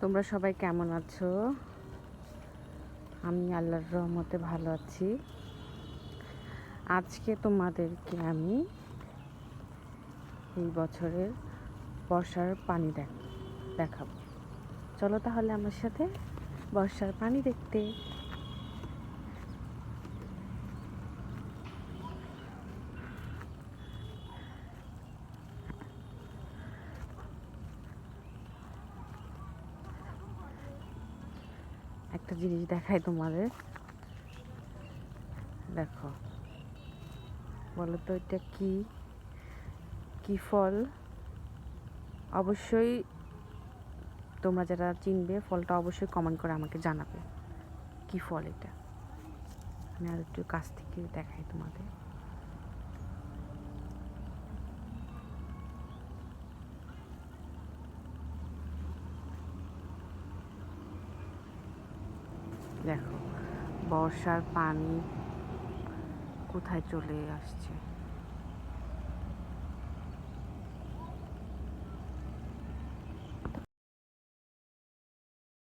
তোমরা সবাই কেমন আছো? আমি আল্লাহর রহমতে ভালো আছি। আজকে তোমাদেরকে আমি এই বছরের বর্ষার পানি দেখ, দেখাবো। চলো তাহলে আমার সাথে বর্ষার পানি দেখতে। একটা জিনিস দেখাই তোমাদের। দেখো। বলো তো এটা কি? কি ফল? অবশ্যই তোমরা যারা চিনবে ফলটা অবশ্যই কমেন্ট করে আমাকে জানাবে। কি ফল এটা? আমি আর একটু কাছ থেকে দেখাই তোমাদের। দেখো বর্ষার পানি কোথায় চলে আসছে?